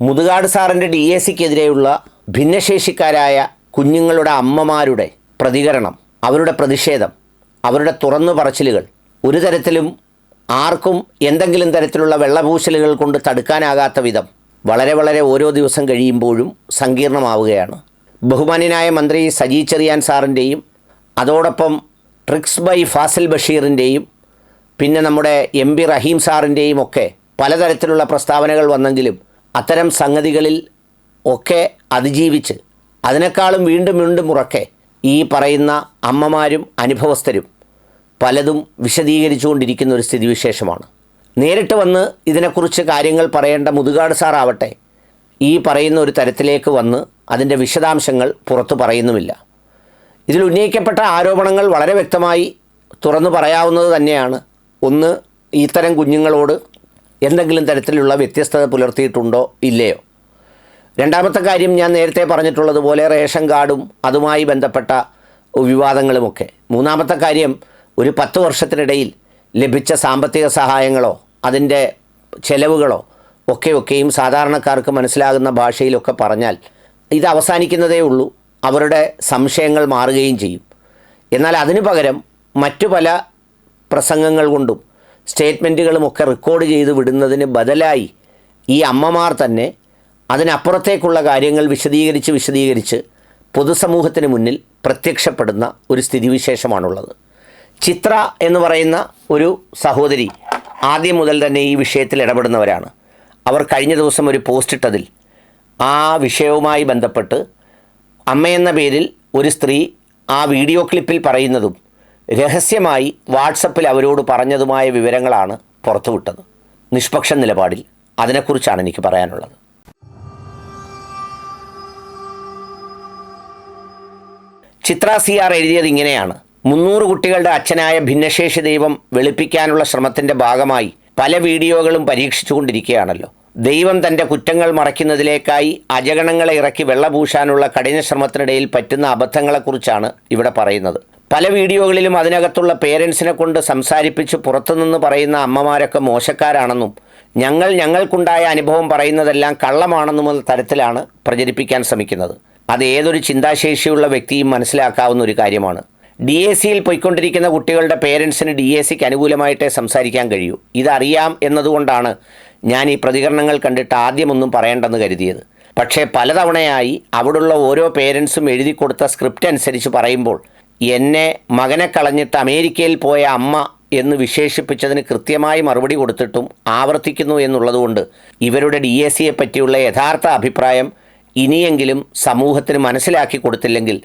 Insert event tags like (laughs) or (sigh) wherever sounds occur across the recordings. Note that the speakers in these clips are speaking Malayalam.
മുതുകാട് സാറിന്റെ ഡി എ സിക്കെതിരെയുള്ള ഭിന്നശേഷിക്കാരായ കുഞ്ഞുങ്ങളുടെ അമ്മമാരുടെ പ്രതികരണം അവരുടെ പ്രതിഷേധം അവരുടെ തുറന്നു പറച്ചിലുകൾ ഒരു തരത്തിലും ആർക്കും എന്തെങ്കിലും തരത്തിലുള്ള വെള്ളപൂശലുകൾ കൊണ്ട് തടുക്കാനാകാത്ത വിധം വളരെ വളരെ ഓരോ ദിവസം കഴിയുമ്പോഴും സങ്കീർണമാവുകയാണ്. ബഹുമാന്യനായ മന്ത്രി സജി ചെറിയാൻ സാറിന്റെയും അതോടൊപ്പം ട്രിക്സ് ബൈ ഫാസിൽ ബഷീറിന്റെയും പിന്നെ നമ്മുടെ എം പി റഹീം സാറിന്റെയും ഒക്കെ പലതരത്തിലുള്ള പ്രസ്താവനകൾ വന്നെങ്കിലും അത്തരം സംഗതികളിൽ ഒക്കെ അതിജീവിച്ച് അതിനേക്കാളും വീണ്ടും വീണ്ടും ഉറക്കെ ഈ പറയുന്ന അമ്മമാരും അനുഭവസ്ഥരും പലതും വിശദീകരിച്ചുകൊണ്ടിരിക്കുന്ന ഒരു സ്ഥിതിവിശേഷമാണ്. നേരിട്ട് വന്ന് ഇതിനെക്കുറിച്ച് കാര്യങ്ങൾ പറയേണ്ട മുതുകാട് സാറാവട്ടെ. ഈ പറയുന്ന ഒരു തരത്തിലേക്ക് വന്ന് അതിന്റെ വിശദാംശങ്ങൾ പുറത്തു പറയുന്നുമില്ല. ഇതിൽ ഉന്നയിക്കപ്പെട്ട ആരോപണങ്ങൾ വളരെ വ്യക്തമായി തുറന്നു പറയാവുന്നത് തന്നെയാണ്. ഒന്ന് ഇത്തരം കുഞ്ഞുങ്ങളോട് എന്തെങ്കിലും തരത്തിലുള്ള വ്യത്യസ്തത പുലർത്തിയിട്ടുണ്ടോ? ഇല്ലയോ? രണ്ടാമത്തെ കാര്യം ഞാൻ നേരത്തെ പറഞ്ഞിട്ടുള്ളതുപോലെ റേഷൻ കാർഡും അതുമായി ബന്ധപ്പെട്ട വിവാദങ്ങളുമൊക്കെ. മൂന്നാമത്തെ കാര്യം ഒരു പത്ത് വർഷത്തിനിടയിൽ ലഭിച്ച സാമ്പത്തിക സഹായങ്ങളോ അതിന്റെ ചെലവുകളോ ഒക്കെ ഒക്കെയും സാധാരണക്കാർക്ക് മനസ്സിലാകുന്ന ഭാഷയിലൊക്കെ പറഞ്ഞാൽ ഇത് അവസാനിക്കുന്നതേ ഉള്ളൂ. അവരുടെ സംശയങ്ങൾ മാറുകയും ചെയ്യും. എന്നാൽ അതിനു പകരം മറ്റു പല പ്രസംഗങ്ങൾ കൊണ്ടും സ്റ്റേറ്റ്മെന്റുകളുമൊക്കെ റെക്കോർഡ് ചെയ്ത് വിടുന്നതിന് ബദലായി ഈ അമ്മമാർ തന്നെ അതിനപ്പുറത്തേക്കുള്ള കാര്യങ്ങൾ വിശദീകരിച്ച് വിശദീകരിച്ച് പൊതുസമൂഹത്തിന് മുന്നിൽ പ്രത്യക്ഷപ്പെടുന്ന ഒരു സ്ഥിതിവിശേഷമാണുള്ളത്. ചിത്ര എന്ന് പറയുന്ന ഒരു സഹോദരി ആദ്യം മുതൽ തന്നെ ഈ വിഷയത്തിൽ ഇടപെടുന്നവരാണ്. അവർ കഴിഞ്ഞ ദിവസം ഒരു പോസ്റ്റ് ഇട്ടതിൽ ആ വിഷയവുമായി ബന്ധപ്പെട്ട് അമ്മയെന്ന പേരിൽ ഒരു സ്ത്രീ ആ വീഡിയോ ക്ലിപ്പിൽ പറയുന്നതും രഹസ്യമായി വാട്സപ്പിൽ അവരോട് പറഞ്ഞതുമായ വിവരങ്ങളാണ് പുറത്തുവിട്ടത്. നിഷ്പക്ഷ നിലപാടിൽ അതിനെക്കുറിച്ചാണ് എനിക്ക് പറയാനുള്ളത്. ചിത്ര സി ആർ എഴുതിയത് ഇങ്ങനെയാണ്. മുന്നൂറ് കുട്ടികളുടെ അച്ഛനായ ഭിന്നശേഷി ദൈവം വെളുപ്പിക്കാനുള്ള ശ്രമത്തിന്റെ ഭാഗമായി പല വീഡിയോകളും പരീക്ഷിച്ചുകൊണ്ടിരിക്കുകയാണല്ലോ. ദൈവം തന്റെ കുറ്റങ്ങൾ മറയ്ക്കുന്നതിലേക്കായി അജഗണങ്ങളെ ഇറക്കി വെള്ളപൂശാനുള്ള കഠിന ശ്രമത്തിനിടയിൽ പറ്റുന്ന അബദ്ധങ്ങളെക്കുറിച്ചാണ് ഇവിടെ പറയുന്നത്. പല വീഡിയോകളിലും അതിനകത്തുള്ള പേരൻസിനെ കൊണ്ട് സംസാരിപ്പിച്ച് പുറത്തുനിന്ന് പറയുന്ന അമ്മമാരൊക്കെ മോശക്കാരാണെന്നും ഞങ്ങൾ ഞങ്ങൾക്കുണ്ടായ അനുഭവം പറയുന്നതെല്ലാം കള്ളമാണെന്നുമുള്ള തരത്തിലാണ് പ്രചരിപ്പിക്കാൻ ശ്രമിക്കുന്നത്. അത് ഏതൊരു ചിന്താശേഷിയുള്ള വ്യക്തിയും മനസ്സിലാക്കാവുന്ന ഒരു കാര്യമാണ്. ഡി എ സിയിൽ പോയിക്കൊണ്ടിരിക്കുന്ന കുട്ടികളുടെ പേരൻസിന് ഡി എ സിക്ക് അനുകൂലമായിട്ടേ സംസാരിക്കാൻ കഴിയൂ. ഇതറിയാം എന്നതുകൊണ്ടാണ് ഞാൻ ഈ പ്രതികരണങ്ങൾ കണ്ടിട്ട് ആദ്യമൊന്നും പറയേണ്ടെന്ന് കരുതിയത്. പക്ഷേ പലതവണയായി അവിടുള്ള ഓരോ പേരൻസും എഴുതി കൊടുത്ത സ്ക്രിപ്റ്റ് അനുസരിച്ച് പറയുമ്പോൾ എന്നെ മകനെ കളഞ്ഞിട്ട് അമേരിക്കയിൽ പോയ അമ്മ എന്ന് വിശേഷിപ്പിച്ചതിന് കൃത്യമായി മറുപടി കൊടുത്തിട്ടും ആവർത്തിക്കുന്നു എന്നുള്ളതുകൊണ്ട് ഇവരുടെ ഡി എ സിയെ പറ്റിയുള്ള യഥാർത്ഥ അഭിപ്രായം ഇനിയെങ്കിലും സമൂഹത്തിന് മനസ്സിലാക്കി കൊടുത്തില്ലെങ്കിൽ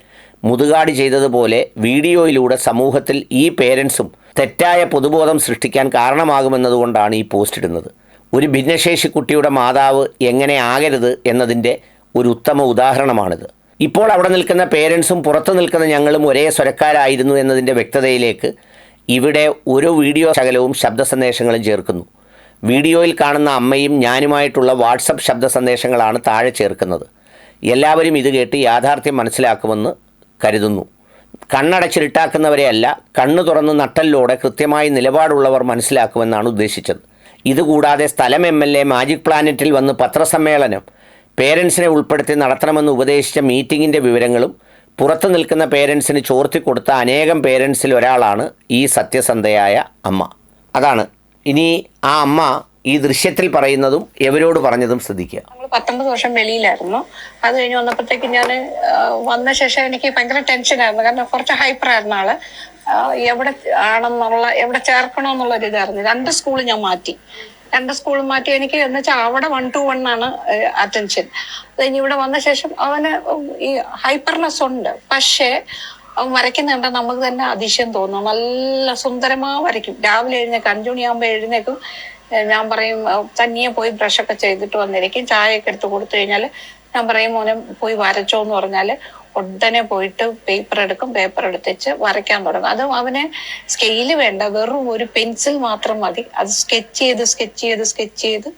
മുതുകാടി ചെയ്തതുപോലെ വീഡിയോയിലൂടെ സമൂഹത്തിൽ ഈ പേരൻസും തെറ്റായ പൊതുബോധം സൃഷ്ടിക്കാൻ കാരണമാകുമെന്നതുകൊണ്ടാണ് ഈ പോസ്റ്റ് ഇടുന്നത്. ഒരു ഭിന്നശേഷി കുട്ടിയുടെ മാതാവ് എങ്ങനെ ആകരുത് എന്നതിന്റെ ഒരു ഉത്തമ ഉദാഹരണമാണിത്. ഇപ്പോൾ അവിടെ നിൽക്കുന്ന പേരൻസും പുറത്തു നിൽക്കുന്ന ഞങ്ങളും ഒരേ സ്വരക്കാരായിരുന്നു എന്നതിന്റെ വ്യക്തതയിലേക്ക് ഇവിടെ ഒരു വീഡിയോ ശകലവും ശബ്ദ സന്ദേശങ്ങളും ചേർക്കുന്നു. വീഡിയോയിൽ കാണുന്ന അമ്മയും ഞാനുമായിട്ടുള്ള വാട്സപ്പ് ശബ്ദ സന്ദേശങ്ങളാണ് താഴെ ചേർക്കുന്നത്. എല്ലാവരും ഇത് കേട്ട് യാഥാർത്ഥ്യം മനസ്സിലാക്കുമെന്ന് കരുതുന്നു. കണ്ണടച്ചിരുട്ടാക്കുന്നവരെയല്ല കണ്ണു തുറന്ന് നട്ടലിലൂടെ കൃത്യമായി നിലപാടുള്ളവർ മനസ്സിലാക്കുമെന്നാണ് ഉദ്ദേശിച്ചത്. ഇതുകൂടാതെ സ്ഥലം എം എൽ എ മാജിക് പ്ലാനറ്റിൽ വന്ന് പത്രസമ്മേളനം പേരൻസിനെ ഉൾപ്പെടുത്തി നടത്തണമെന്ന് ഉപദേശിച്ച മീറ്റിങ്ങിന്റെ വിവരങ്ങളും പുറത്തു നിൽക്കുന്ന പേരൻസിന് ചോർത്തിക്കൊടുത്ത അനേകം പേരൻസിൽ ഒരാളാണ് ഈ സത്യസന്ധയായ അമ്മ. അതാണ്. ഇനി ആ അമ്മ ഈ ദൃശ്യത്തിൽ പറയുന്നതും എവരോട് പറഞ്ഞതും ശ്രദ്ധിക്കുക. പത്തൊമ്പത് വർഷം വെളിയിലായിരുന്നു. അത് കഴിഞ്ഞ് വന്നപ്പോഴത്തേക്ക് ഞാൻ വന്ന ശേഷം എനിക്ക് ഭയങ്കര ടെൻഷനായിരുന്നു കാരണം കുറച്ച് ഹൈപ്പർ ആയിരുന്ന ആൾ. എവിടെ ആണെന്നുള്ള എവിടെ ചേർക്കണമെന്നുള്ള ഒരു ഇതായിരുന്നു രണ്ട് സ്കൂൾ ഞാൻ മാറ്റി. രണ്ട് സ്കൂൾ മാറ്റി എനിക്ക് എന്ന് വെച്ചാൽ അവിടെ വൺ ടു വൺ ആണ് അറ്റൻഷൻ കഴിഞ്ഞ് ഇവിടെ വന്ന ശേഷം അവന് ഈ ഹൈപ്പർനെസ് ഉണ്ട്. പക്ഷേ അവൻ വരയ്ക്കുന്നുണ്ട് നമുക്ക് തന്നെ അതിശയം തോന്നും. നല്ല സുന്ദരമാ വരയ്ക്കും. രാവിലെ എഴുന്നേക്കും അഞ്ചു മണിയാകുമ്പോൾ എഴുന്നേക്കും. ഞാൻ പറയും തന്നെ പോയി ബ്രഷൊക്കെ ചെയ്തിട്ട് വന്നിരിക്കും. ചായയൊക്കെ എടുത്ത് കൊടുത്തു കഴിഞ്ഞാൽ ഞാൻ പറയും മോനെ പോയി വരച്ചോ എന്ന് പറഞ്ഞാൽ ഉടനെ പോയിട്ട് പേപ്പർ എടുക്കും പേപ്പർ എടുത്തിച്ച് വരയ്ക്കാൻ തുടങ്ങും. അതും അവന് സ്കെയിൽ വേണ്ട വെറും ഒരു പെൻസിൽ മാത്രം മതി. അത് സ്കെച്ച് ചെയ്ത് സ്കെച്ച് ചെയ്ത് സ്കെച്ച് ചെയ്ത്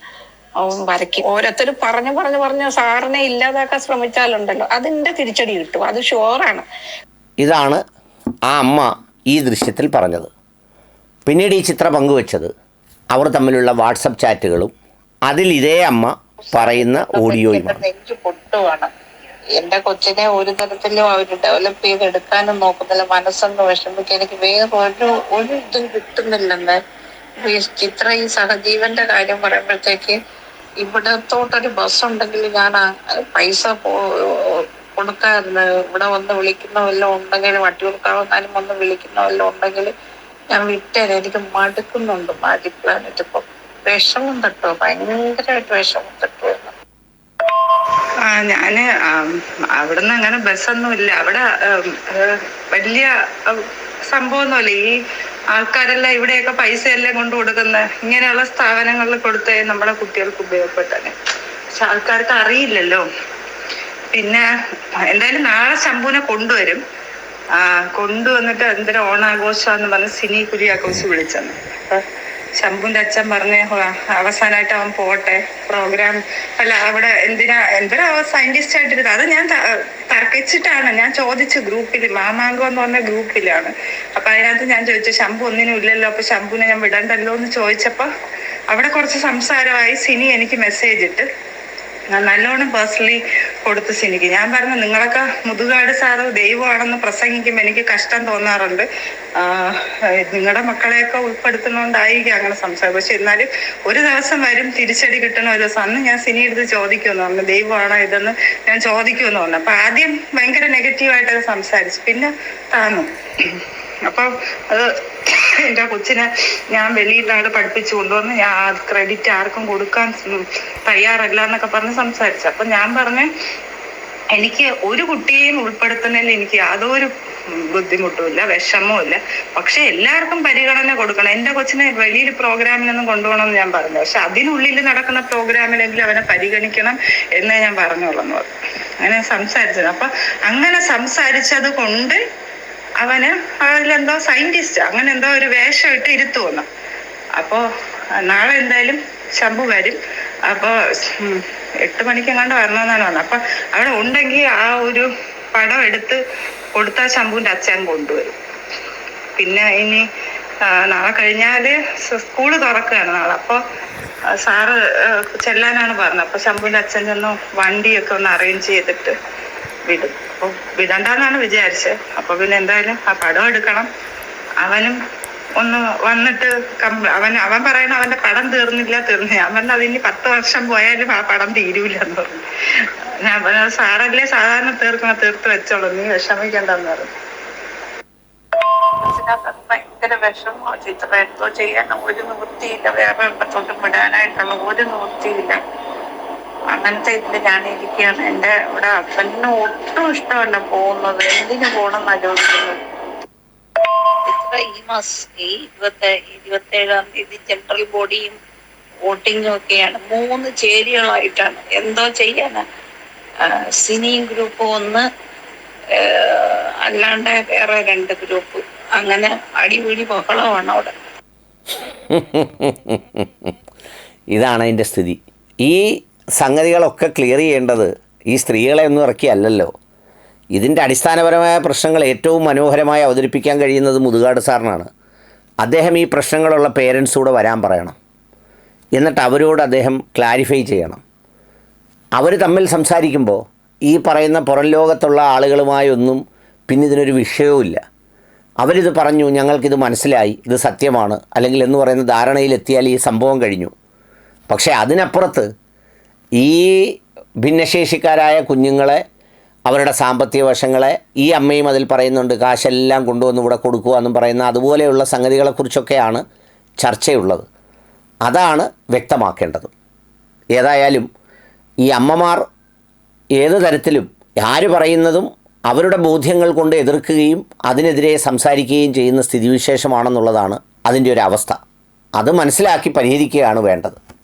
അവൻ വരയ്ക്കും. ഓരോരുത്തർ പറഞ്ഞു പറഞ്ഞു പറഞ്ഞു സാറിനെ ഇല്ലാതാക്കാൻ ശ്രമിച്ചാലുണ്ടല്ലോ. അതിന്റെ തിരിച്ചടി കിട്ടും. അത് ഷുവറാണ് ഇതാണ് ആ അമ്മ ഈ ദൃശ്യത്തിൽ പറഞ്ഞത്. പിന്നീട് ഈ ചിത്രം പങ്കുവച്ചത് അവർ തമ്മിലുള്ള വാട്സപ്പ് ചാറ്റുകളും അതിൽ ഇതേ അമ്മ പറയുന്ന ഓഡിയോയും നെഞ്ചു പൊട്ടുവാണ്. എന്റെ കൊച്ചിനെ ഒരു തരത്തിലും അവർ ഡെവലപ്പ് ചെയ്തെടുക്കാനും നോക്കുന്നില്ല. മനസ്സൊന്ന് വിഷമിക്കുക എനിക്ക് വേറെ ഒരു ഇതും കിട്ടുന്നില്ലെന്ന്. ചിത്ര ഈ സഹജീവന്റെ കാര്യം പറയുമ്പോഴത്തേക്ക് ഇവിടത്തോട്ടൊരു ബസ് ഉണ്ടെങ്കിൽ ഞാൻ പൈസ കൊടുക്കാറുണ്ട് ഇവിടെ വന്ന് വിളിക്കുന്ന വല്ലതും ഉണ്ടെങ്കിൽ വട്ടിയൂർക്കാവ് വന്നാലും വന്ന് വിളിക്കുന്ന വല്ലതും ഉണ്ടെങ്കിൽ ഞാൻ വിട്ടേ എനിക്ക് മടുക്കുന്നുണ്ട്. മാജിക് പ്ലാനറ്റ് ഇപ്പൊ വിഷമം തട്ടോ ഭയങ്കരമായിട്ട് വിഷമം ആ ഞാൻ അവിടുന്ന് അങ്ങനെ ബസ്സൊന്നും ഇല്ല അവിടെ വലിയ സംഭവമൊന്നുമില്ല. ഈ ആൾക്കാരെല്ലാം ഇവിടെയൊക്കെ പൈസ എല്ലാം കൊണ്ടു കൊടുക്കുന്ന ഇങ്ങനെയുള്ള സ്ഥാപനങ്ങളിൽ കൊടുത്തേ നമ്മുടെ കുട്ടികൾക്ക് ഉപയോഗപ്പെട്ടനെ പക്ഷെ ആൾക്കാർക്ക് അറിയില്ലല്ലോ. പിന്നെ എന്തായാലും നാളെ ശംഭുവിനെ കൊണ്ടുവരും. കൊണ്ടുവന്നിട്ട് എന്തൊരു ഓണാഘോഷാന്ന് പറഞ്ഞ് സിനി കുര്യാക്കോസ് വിളിച്ചെന്ന്. ശംഭുവിന്റെ അച്ഛൻ പറഞ്ഞ "ഹോ- അവസാനമായിട്ട് അവൻ പോട്ടെ പ്രോഗ്രാം അല്ല അവിടെ എന്തിനാ എന്തിനാ സയന്റിസ്റ്റ് ആയിട്ടിരുന്നത് അത് ഞാൻ തർക്കിച്ചിട്ടാണ്. ഞാൻ ചോദിച്ചു ഗ്രൂപ്പിൽ മാമാങ്കം എന്ന് പറഞ്ഞ ഗ്രൂപ്പിലാണ്. അപ്പൊ അതിനകത്ത് ഞാൻ ചോദിച്ചു ശംഭു ഒന്നിനും ഇല്ലല്ലോ അപ്പൊ ശംഭുവിനെ ഞാൻ വിടണ്ടല്ലോ എന്ന് ചോദിച്ചപ്പോ അവിടെ കുറച്ച് സംസാരമായി. സിനി എനിക്ക് മെസ്സേജ് ഇട്ട് നല്ലോണം പേഴ്സണലി കൊടുത്ത് സിനിക്ക് ഞാൻ പറഞ്ഞു നിങ്ങളൊക്കെ മുതുകാട് സാറ് ദൈവമാണെന്ന് പ്രസംഗിക്കുമ്പോൾ എനിക്ക് കഷ്ടം തോന്നാറുണ്ട്. നിങ്ങളുടെ മക്കളെയൊക്കെ ഉൾപ്പെടുത്തുന്നോണ്ടായിരിക്കും അങ്ങനെ സംസാരം പക്ഷെ എന്നാലും ഒരു ദിവസം വരും തിരിച്ചടി കിട്ടണ ഒരു ദിവസം. അന്ന് ഞാൻ സിനി എടുത്ത് ചോദിക്കുമെന്ന് പറഞ്ഞു. ദൈവമാണോ ഇതെന്ന് ഞാൻ ചോദിക്കുമെന്ന് പറഞ്ഞു. അപ്പൊ ആദ്യം ഭയങ്കര നെഗറ്റീവായിട്ടത് സംസാരിച്ചു. പിന്നെ താന്നു. അപ്പൊ അത് എന്റെ കൊച്ചിനെ ഞാൻ വെളിയിൽ നിന്നാണ് പഠിപ്പിച്ചു കൊണ്ടുവന്ന് ഞാൻ ക്രെഡിറ്റ് ആർക്കും കൊടുക്കാൻ തയ്യാറല്ല എന്നൊക്കെ പറഞ്ഞ് സംസാരിച്ചു. അപ്പൊ ഞാൻ പറഞ്ഞു എനിക്ക് ഒരു കുട്ടിയെയും ഉൾപ്പെടുത്തുന്നതിൽ എനിക്ക് യാതൊരു ബുദ്ധിമുട്ടുമില്ല വിഷമവുമില്ല പക്ഷെ എല്ലാവർക്കും പരിഗണന കൊടുക്കണം. എന്റെ കൊച്ചിനെ വലിയൊരു പ്രോഗ്രാമിനൊന്നും കൊണ്ടുപോകണമെന്ന് ഞാൻ പറഞ്ഞു. പക്ഷെ അതിനുള്ളിൽ നടക്കുന്ന പ്രോഗ്രാമിലെങ്കിലും അവനെ പരിഗണിക്കണം എന്നേ ഞാൻ പറഞ്ഞോളന്നു പറഞ്ഞു. അങ്ങനെ സംസാരിച്ചത്. അപ്പൊ അങ്ങനെ സംസാരിച്ചത് കൊണ്ട് അവന് അതിലെന്തോ സയന്റിസ്റ്റ് അങ്ങനെ എന്തോ ഒരു വേഷം ഇട്ട് ഇരുത്തുവന്നു. അപ്പോ നാളെ എന്തായാലും ശംഭു വരും. അപ്പൊ എട്ട് എട്ട് മണിക്കെങ്ങാണ്ട് വരണമെന്നാണ് പറഞ്ഞത്. അപ്പൊ അവിടെ ഉണ്ടെങ്കിൽ ആ ഒരു പടം എടുത്ത് കൊടുത്ത ശംഭുവിന്റെ അച്ഛൻ കൊണ്ടുവരും. പിന്നെ ഇനി നാളെ കഴിഞ്ഞാൽ സ്കൂൾ തുറക്കുകയാണ് നാളെ. അപ്പൊ ആ, സാറ് ചെല്ലാനാണ് പറഞ്ഞത്. അപ്പൊ ശംഭുവിന്റെ അച്ഛൻ ചെന്ന് വണ്ടിയൊക്കെ ഒന്ന് അറേഞ്ച് ചെയ്തിട്ട് വിടും. അപ്പൊ വിടണ്ടെന്നാണ് വിചാരിച്ചത് അപ്പൊ പിന്നെ എന്തായാലും ആ പടം എടുക്കണം. അവനും ഒന്ന് വന്നിട്ട് അവൻ അവൻ പറയണ അവന്റെ പടം തീർന്നില്ല തീർന്നില്ല. അവൻ അതിന് പത്ത് വർഷം പോയാലും ആ പടം തീരൂല എന്ന് പറഞ്ഞു. ഞാൻ പറഞ്ഞ സാറല്ലേ സാധാരണ തീർക്കണം തീർത്ത് വെച്ചോളൂ. നീ വിഷമിക്കണ്ടെന്ന് പറഞ്ഞു. ഭയങ്കര വിഷമോ. ചിത്ര എന്തോ ചെയ്യാൻ ഒരു നിവൃത്തിയില്ല. വേറെ ഇടത്തോട്ട് വിടാനായിട്ടുള്ള ഒരു നിവൃത്തിയില്ല. അങ്ങനത്തെ ഇതിൽ ഞാൻ ഇരിക്കുകയാണ് എന്റെ ഇവിടെ ഹസ്ബൻഡിന് ഒട്ടും ഇഷ്ടമല്ല പോകുന്നത്. എന്തിനു പോകണം ആലോചിക്കുന്നത് ഇത്ര ഈ മാസം ഈ ഇരുപത്തി ഇരുപത്തി ഏഴാം തീയതി ജനറൽ ബോഡിയും വോട്ടിങ്ങും ഒക്കെയാണ്. മൂന്ന് ചേരികളായിട്ടാണ്. എന്തോ ചെയ്യാനാ? സിനി സിനിയും ഗ്രൂപ്പ് ഒന്ന് അല്ലാണ്ട് വേറെ രണ്ട് ഗ്രൂപ്പ് അങ്ങനെ അടിപിടി ബഹളമാണ് അവിടെ. (laughs) ഇതാണ് അതിന്റെ സ്ഥിതി. ഈ സംഗതികളൊക്കെ ക്ലിയർ ചെയ്യേണ്ടത് ഈ സ്ത്രീകളെ ഒന്നും ഇറക്കിയല്ലല്ലോ ഇതിന്റെ അടിസ്ഥാനപരമായ പ്രശ്നങ്ങൾ ഏറ്റവും മനോഹരമായി അവതരിപ്പിക്കാൻ കഴിയുന്നത് മുതുകാട് സാറിനാണ്. അദ്ദേഹം ഈ പ്രശ്നങ്ങളുള്ള പേരൻസൂടെ വരാൻ പറയണം. എന്നിട്ട് അവരോട് അദ്ദേഹം ക്ലാരിഫൈ ചെയ്യണം. അവർ തമ്മിൽ സംസാരിക്കുമ്പോൾ ഈ പറയുന്ന പുറം ലോകത്തുള്ള ആളുകളുമായൊന്നും പിന്നെ ഇതിനൊരു വിഷയവുമില്ല അവരിത് പറഞ്ഞു ഞങ്ങൾക്കിത് മനസ്സിലായി ഇത് സത്യമാണ്. അല്ലെങ്കിൽ എന്ന് പറയുന്ന ധാരണയിലെത്തിയാൽ ഈ സംഭവം കഴിഞ്ഞു. പക്ഷേ അതിനപ്പുറത്ത് ഈ ഭിന്നശേഷിക്കാരായ കുഞ്ഞുങ്ങളെ അവരുടെ സാമ്പത്തിക വശങ്ങളെ ഈ അമ്മയും അതിൽ പറയുന്നുണ്ട് കാശെല്ലാം കൊണ്ടുവന്ന് ഇവിടെ കൊടുക്കുക എന്നും പറയുന്ന അതുപോലെയുള്ള സംഗതികളെക്കുറിച്ചൊക്കെയാണ് ചർച്ചയുള്ളത്. അതാണ് വ്യക്തമാക്കേണ്ടത്. ഏതായാലും ഈ അമ്മമാർ ഏത് തരത്തിലും ആര് പറയുന്നതും അവരുടെ ബോധ്യങ്ങൾ കൊണ്ട് എതിർക്കുകയും അതിനെതിരെ സംസാരിക്കുകയും ചെയ്യുന്ന സ്ഥിതിവിശേഷമാണെന്നുള്ളതാണ് അതിന്റെ ഒരു അവസ്ഥ. അത് മനസ്സിലാക്കി പരിഹരിക്കുകയാണ് വേണ്ടത്.